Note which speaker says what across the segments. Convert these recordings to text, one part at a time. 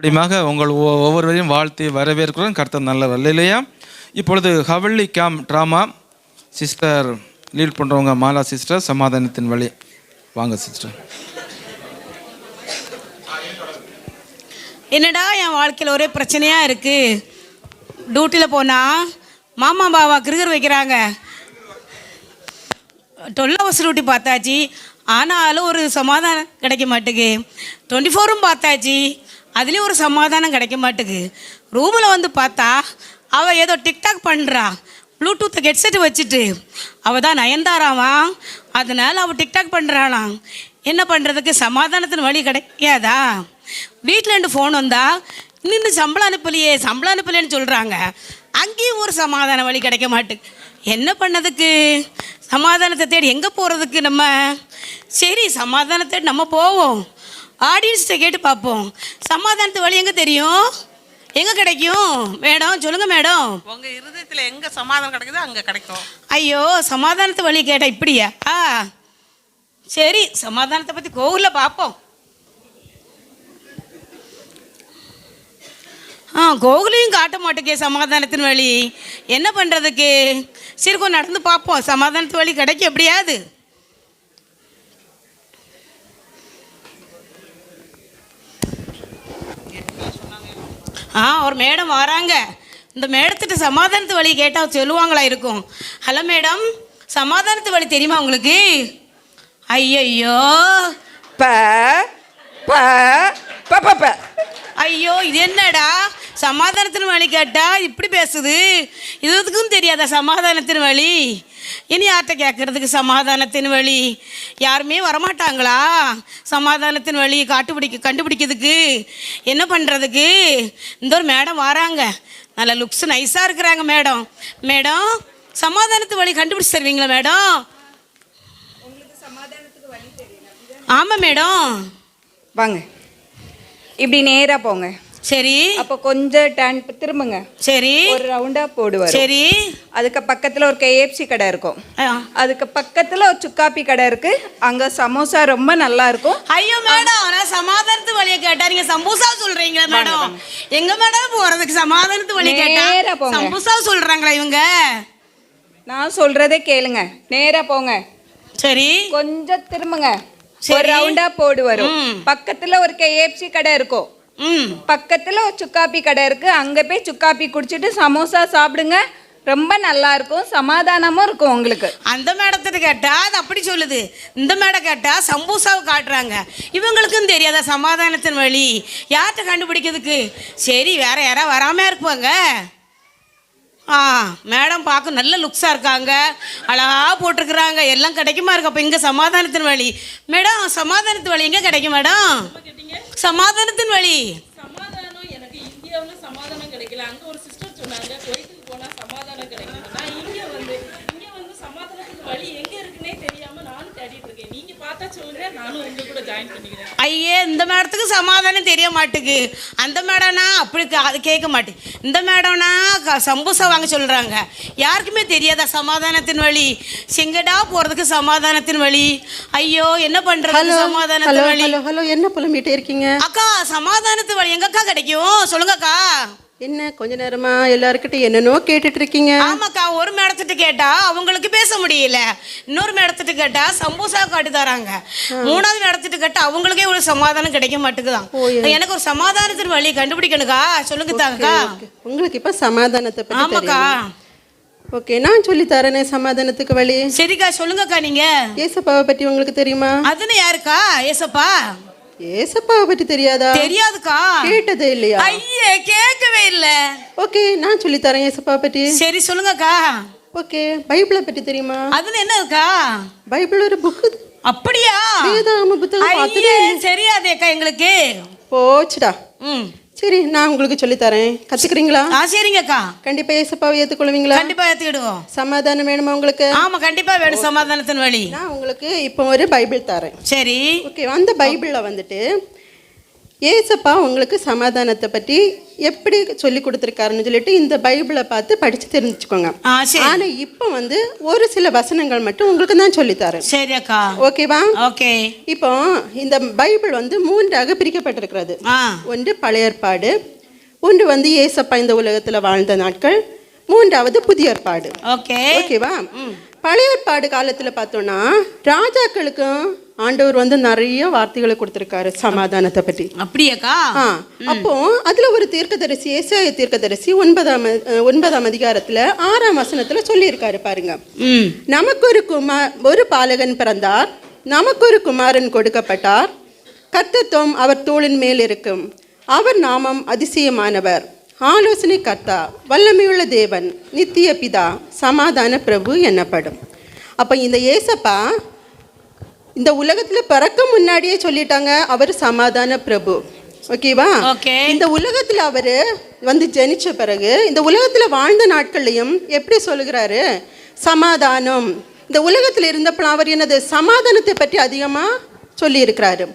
Speaker 1: அப்படிமாக உங்கள் ஒ- ஒவ்வொருவரையும் வாழ்த்தி வரவேற்கிறோம். கர்த்தர் நல்லவர். இல்லையா இப்பொழுது ஹவள்ளி கேம் ட்ராமா. சிஸ்டர் லீட் பண்ணுறவங்க மாலா சிஸ்டர் சமாதானத்தின் வழி. வாங்க சிஸ்டர்.
Speaker 2: என்னடா என் வாழ்க்கையில் ஒரே பிரச்சனையாக இருக்குது டியூட்டியில் போனால் மாமா பாவா கிருகர் வைக்கிறாங்க. டுவெல் ஹவர்ஸ் டியூட்டி பார்த்தாச்சு. ஆனாலும் ஒரு சமாதானம் கிடைக்க மாட்டுக்கு டுவெண்ட்டி ஃபோரும் பார்த்தாச்சு. அதுலேயும் ஒரு சமாதானம் கிடைக்க மாட்டுக்கு. ரூமில் வந்து பார்த்தா அவள் ஏதோ டிக்டாக் பண்ணுறா ப்ளூடூத் ஹெட்செட் வச்சுட்டு. அவள் தான் நயன்தாராவான் அதனால் அவள் டிக்டாக் பண்ணுறாளாம் என்ன பண்ணுறதுக்கு சமாதானத்தின் வழி கிடைக்காதா? வீட்டில் ரெண்டு ஃபோன் வந்தா இன்னும் சம்பளம் அனுப்பலையே சம்பளம் அனுப்பலையேன்னு சொல்கிறாங்க அங்கேயும் ஒரு சமாதான வழி கிடைக்க மாட்டுக்கு. என்ன பண்ணதுக்கு? சமாதானத்தை தேடி எங்கே போகிறதுக்கு நம்ம? சரி சமாதானத்தை தேடி நம்ம போவோம். ஆடியன்ஸ்கிட்ட கேட்டு பார்ப்போம். சமாதானத்து வழி எங்கே தெரியும்? எங்கே கிடைக்கும்? மேடம் சொல்லுங்கள் மேடம்.
Speaker 3: உங்க இருதயத்துல எங்க சமாதானம் கிடைக்குதோ அங்க கிடைக்கும்.
Speaker 2: ஐயோ சமாதானத்து வழி கேட்டால் இப்படியா? ஆ சரி சமாதானத்தை பற்றி கோவிலில் பார்ப்போம். ஆ கோகுலையும் காட்ட மாட்டேக்கே சமாதானத்தின் வழி. என்ன பண்ணுறதுக்கு சரி கொஞ்சம் நடந்து பார்ப்போம். சமாதானத்து வழி கிடைக்கும் எப்படியாவது. ஆ ஒரு மேடம் வராங்க. இந்த மேடத்திட்ட சமாதானத்து வழி கேட்டால் சொல்லுவாங்களா இருக்கும். Hello madam. சமாதானத்து வழி தெரியுமா உங்களுக்கு? ஐயையோ.
Speaker 4: ப ப ப ப ப.
Speaker 2: ஐயோ இது என்னடா? சமாதானத்தின் வழி கேட்டா இப்படி பேசுது? இதுக்கும் தெரியாதா சமாதானத்தின் வழி? இனி யார்கிட்ட கேட்கறதுக்கு சமாதானத்தின் வழி? யாருமே வரமாட்டாங்களா? சமாதானத்தின் வழி காட்டுப்பிடிக்க கண்டுபிடிக்கிறதுக்கு? என்ன பண்ணுறதுக்கு இந்த ஒரு மேடம் வராங்க. நல்ல லுக்ஸ் நைஸாக இருக்கிறாங்க மேடம். மேடம் சமாதானத்து வழி கண்டுபிடிச்சு தருவீங்களா மேடம்? ஆமாம் மேடம்.
Speaker 4: வாங்க. இப்படி நேரா போங்க.
Speaker 2: சரி.
Speaker 4: அப்போ கொஞ்சம் டர்ன் திரும்புங்க.
Speaker 2: சரி.
Speaker 4: ஒரு ரவுண்டா போடுவார்
Speaker 2: சரி.
Speaker 4: அதுக்கு பக்கத்துல ஒரு கேஎஃப்சி கடை இருக்கும். அதுக்கு பக்கத்துல ஒரு சுக்காப்பி கடை இருக்கு. அங்க சமோசா ரொம்ப நல்லா இருக்கும்.
Speaker 2: ஐயோ மேடம் நான் சமாதானத்து வழியை கேட்டா நீங்க சம்பூசா சொல்றீங்களா மேடம் எங்க மேடம் போறதுக்கு சமாதானத்து வழி கேட்டா. சம்பூசா சொல்றாங்களா இவங்க?
Speaker 4: நான் சொல்றதே கேளுங்க. நேரா போங்க.
Speaker 2: சரி.
Speaker 4: கொஞ்சம் திரும்புங்க. ஒரு. ரவுண்டா போடு வரும். பக்கத்துல ஒரு கேஎஃப்சி கடை இருக்கும்
Speaker 2: ம்.
Speaker 4: பக்கத்துல ஒரு சுக்காப்பி கடை இருக்கு. அங்க போய் சுக்காப்பி குடிச்சிட்டு சமோசா சாப்பிடுங்க. ரொம்ப நல்லா இருக்கும். சமாதானமும் இருக்கும் உங்களுக்கு.
Speaker 2: அந்த மேடத்திட்ட கேட்டா அது அப்படி சொல்லுது. இந்த மேடம் கேட்டா சம்பூசாவை காட்டுறாங்க. இவங்களுக்கும் தெரியாத சமாதானத்தின் வழி? யார்கிட்ட கண்டுபிடிக்கிறதுக்கு? சரி வேற யாரா வராம இருப்பாங்க. ஆ மேடம் பார்க்க நல்ல லுக்ஸாக இருக்காங்க. அழகா போட்டிருக்கிறாங்க. எல்லாம் கிடைக்குமா இருக்கு. அப்போ இங்கே சமாதானத்தின் வழி. மேடம் சமாதானத்து வழி எங்கே கிடைக்கும் மேடம் சமாதானத்தின் வழி.
Speaker 5: சமாதானம் எனக்கு இந்தியாவில் சமாதானம் கிடைக்கல. அங்கே ஒரு சிஸ்டர் சொன்னாங்க குவைத்துக்கு போனால் சமாதானம் கிடைக்கும் நான் இங்கே வந்து இங்கே வந்து சமாதானத்துக்கு வழி எங்கே இருக்குன்னே தெரியாமல் நானும் தேடிட்டு இருக்கேன் நீங்கள் பார்த்தா சொல்லுங்க நானும் உங்க கூட ஜாயின் பண்ணிக்கிறேன்
Speaker 2: ஐயே இந்த மேடத்துக்கு சமாதானம் தெரிய மாட்டுக்கு. அந்த மேடம்னா அப்படி அது கேட்க மாட்டேன் இந்த மேடம்னா சம்பூசா வாங்க சொல்கிறாங்க யாருக்குமே தெரியாதா சமாதானத்தின் வழி? செங்கடா போகிறதுக்கு சமாதானத்தின் வழி. ஐயோ என்ன பண்ணுறது சமாதானத்தின் வழி?
Speaker 6: ஹலோ ஹலோ என்ன புலம்பிட்டே இருக்கீங்க?
Speaker 2: அக்கா சமாதானத்து வழி எங்கக்கா கிடைக்கும்? சொல்லுங்கக்கா.
Speaker 6: என்ன கொஞ்ச நேரமா எல்லாருக்கிட்டையும் என்னென்னோ கேட்டுட்டு இருக்கீங்க
Speaker 2: ஆமாக்கா ஒரு மேடத்திட்ட கேட்டா அவங்களுக்கு பேச முடியல. இன்னொரு மேடத்திட்ட கேட்டா சம்பூசா காட்டி தராங்க. மூணாவது மேடத்திட்ட கேட்டா அவங்களுக்கே ஒரு சமாதானம் கிடைக்க மாட்டேங்குதான் எனக்கு ஒரு சமாதானத்தின் வழி. கண்டுபிடிக்கணுக்கா? சொல்லுங்க தாங்கக்கா.
Speaker 6: உங்களுக்கு இப்ப சமாதானத்தை பத்தி
Speaker 2: ஆமாக்கா.
Speaker 6: ஓகே நான் சொல்லி தரேனே சமாதானத்துக்கு வழி.
Speaker 2: சரிக்கா சொல்லுங்கக்கா நீங்க.
Speaker 6: ஏசப்பாவை பத்தி உங்களுக்கு தெரியுமா?
Speaker 2: அதுன்னு யாருக்கா? ஏசப்பா?
Speaker 6: ஏசப்பாவை பத்தி தெரியாதா?
Speaker 2: தெரியாதுக்கா.
Speaker 6: கேட்டதே இல்லையா?
Speaker 2: ஐயே கேட்கவே இல்ல.
Speaker 6: ஓகே நான் சொல்லி தரேன் ஏசப்பாவை பத்தி
Speaker 2: சரி சொல்லுங்கக்கா.
Speaker 6: ஓகே பைபிளை பத்தி தெரியுமா?
Speaker 2: அதுன்னு என்ன இருக்கா
Speaker 6: பைபிள் ஒரு புக்கு.
Speaker 2: அப்படியா?
Speaker 6: வேதாம புத்தகம்
Speaker 2: சரியாதேக்கா எங்களுக்கு.
Speaker 6: போச்சுடா.
Speaker 2: ம்.
Speaker 6: சரி நான் உங்களுக்கு சொல்லி தரேன் கத்துக்கிறீங்களா?
Speaker 2: ஆ சரிங்கக்கா.
Speaker 6: கண்டிப்பா ஏசப்பாவை ஏத்துக்கொள்வீங்களா
Speaker 2: கண்டிப்பா ஏத்துக்கிடுவோம்
Speaker 6: சமாதானம் வேணுமா உங்களுக்கு?
Speaker 2: ஆமா கண்டிப்பா வேணும் சமாதானத்தின் வழி.
Speaker 6: நான் உங்களுக்கு இப்போ ஒரு பைபிள் தரேன்.
Speaker 2: சரி.
Speaker 6: ஓகே அந்த பைபிளில் வந்துட்டு ஏசப்பா உங்களுக்கு சமாதானத்தை பற்றி எப்படி சொல்லி கொடுத்துருக்காருன்னு சொல்லிட்டு இந்த பைபிளை பார்த்து படித்து தெரிஞ்சுக்கோங்க. ஆனா இப்போ வந்து ஒரு சில வசனங்கள் மட்டும் உங்களுக்கு நான் சொல்லித்தரேன்
Speaker 2: சரி அக்கா.
Speaker 6: ஓகேவா?
Speaker 2: ஓகே.
Speaker 6: இப்போ இந்த பைபிள் வந்து மூன்றாக பிரிக்கப்பட்டிருக்கிறது. ஒன்று பழைய ஏற்பாடு ஒன்று வந்து ஏசப்பா இந்த உலகத்துல வாழ்ந்த நாட்கள் மூன்றாவது புதிய ஏற்பாடு.
Speaker 2: ஓகே.
Speaker 6: ஓகேவா? பழைய ஏற்பாடு காலத்துல பார்த்தோம்னா ராஜாக்களுக்கும் ஆண்டவர் வந்து நிறைய வார்த்தைகளை கொடுத்துருக்காரு சமாதானத்தை பற்றி
Speaker 2: அப்படியாக்கா?
Speaker 6: ஆ அப்போ அதுல ஒரு தீர்க்கதரிசி ஏசாய தீர்க்கதரிசி ஒன்பதாம் ஒன்பதாம் அதிகாரத்துல ஆறாம் வசனத்துல சொல்லியிருக்காரு பாருங்க. நமக்கு ஒரு குமார் ஒரு பாலகன் பிறந்தார். நமக்கு ஒரு குமாரன் கொடுக்கப்பட்டார். கர்த்தத்துவம் அவர் தோளின் மேல் இருக்கும். அவர் நாமம் அதிசயமானவர். ஆலோசனை கர்த்தா வல்லமையுள்ள தேவன் நித்திய பிதா சமாதான பிரபு என்னப்படும். அப்போ இந்த ஏசப்பா இந்த உலகத்துல பிறக்க முன்னாடியே சொல்லிட்டாங்க அவர் சமாதான பிரபு. ஓகேவா?
Speaker 2: ஓகே.
Speaker 6: இந்த உலகத்துல அவரு வந்து ஜனிச்ச பிறகு இந்த உலகத்துல வாழ்ந்த நாட்கள்லையும் எப்படி சொல்லுகிறாரு? சமாதானம். இந்த உலகத்துல இருந்தப்ப அவர் என்னது? சமாதானத்தை பற்றி அதிகமா சொல்லி இருக்கிறாரு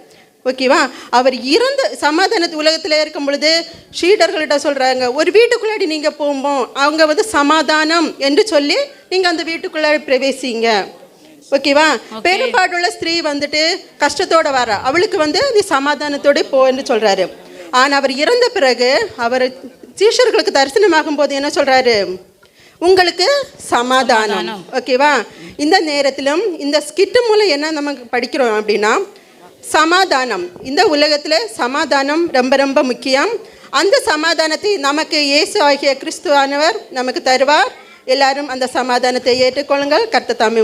Speaker 6: ஓகேவா? அவர் இறந்த சமாதானத்து உலகத்துல இருக்கும் பொழுது ஷீடர்கள்ட்ட சொல்றாங்க ஒரு வீட்டுக்குள்ளாடி நீங்க போகும்போது அவங்க வந்து சமாதானம் என்று சொல்லி நீங்க அந்த வீட்டுக்குள்ளாடி பிரவேசிங்க. ஓகேவா பெரும்பாடுள்ள ஸ்திரீ வந்துட்டு கஷ்டத்தோட வர அவளுக்கு வந்து நீ சமாதானத்தோட போன்னு சொல்றாரு. ஆனா அவர் இறந்த பிறகு அவர் சீஷர்களுக்கு தரிசனமாகும் போது என்ன சொல்றாரு? உங்களுக்கு சமாதானம். ஓகேவா இந்த நேரத்திலும் இந்த ஸ்கிட்டு மூலம் என்ன நமக்கு படிக்கிறோம் அப்படின்னா சமாதானம். இந்த உலகத்துல சமாதானம் ரொம்ப ரொம்ப முக்கியம். அந்த சமாதானத்தை நமக்கு இயேசு ஆகிய கிறிஸ்துவானவர் நமக்கு தருவார். எல்லாரும் அந்த சமாதானத்தை ஏற்றுக்கொள்ளுங்கள். கர்த்த தாமே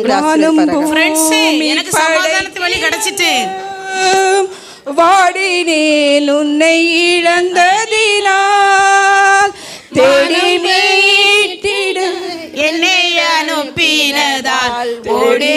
Speaker 4: வாடினேன் உன்னை இழந்ததினால். தேடி மீட்டிடு.
Speaker 2: என்னை அனுப்பினதால்
Speaker 4: ஓடி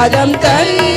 Speaker 4: யாவையும் சுமப்பேன் என்றே பாதம் தன்னில்